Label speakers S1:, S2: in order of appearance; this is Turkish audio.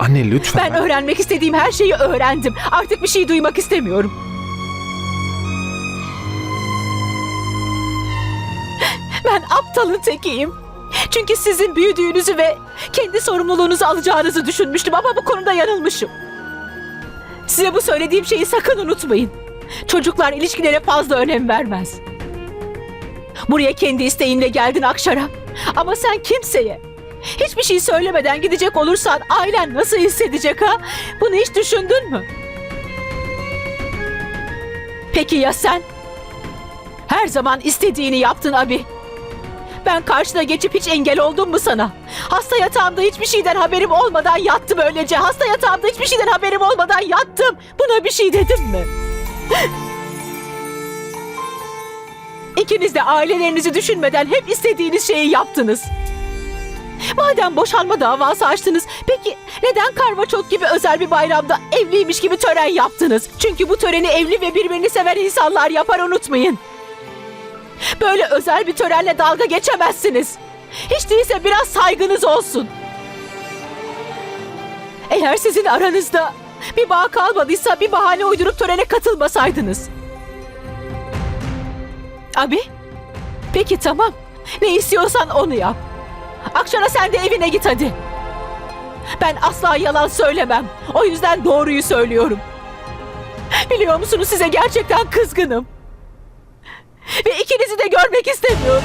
S1: Anne lütfen.
S2: Ben öğrenmek istediğim her şeyi öğrendim. Artık bir şey duymak istemiyorum. Ben aptalın tekiyim. Çünkü sizin büyüdüğünüzü ve kendi sorumluluğunuzu alacağınızı düşünmüştüm ama bu konuda yanılmışım. Size bu söylediğim şeyi sakın unutmayın. Çocuklar ilişkilere fazla önem vermez. Buraya kendi isteğinle geldin Akşar'a. Ama sen kimseye, hiçbir şey söylemeden gidecek olursan ailen nasıl hissedecek ha? Bunu hiç düşündün mü? Peki ya sen? Her zaman istediğini yaptın abi. Ben karşına geçip hiç engel oldum mu sana? Hasta yatağımda hiçbir şeyden haberim olmadan yattım öylece. Hasta yatağımda hiçbir şeyden haberim olmadan yattım. Buna bir şey dedim mi? İkiniz de ailelerinizi düşünmeden hep istediğiniz şeyi yaptınız. Madem boşanma davası açtınız, peki neden karvaçot gibi özel bir bayramda evliymiş gibi tören yaptınız? Çünkü bu töreni evli ve birbirini seven insanlar yapar unutmayın. Böyle özel bir törenle dalga geçemezsiniz. Hiç değilse biraz saygınız olsun. Eğer sizin aranızda bir bağ kalmadıysa bir bahane uydurup törene katılmasaydınız. Abi, peki tamam. Ne istiyorsan onu yap. Akşara sen de evine git hadi. Ben asla yalan söylemem. O yüzden doğruyu söylüyorum. Biliyor musunuz size gerçekten kızgınım. Ve ikinizi de görmek istemiyorum.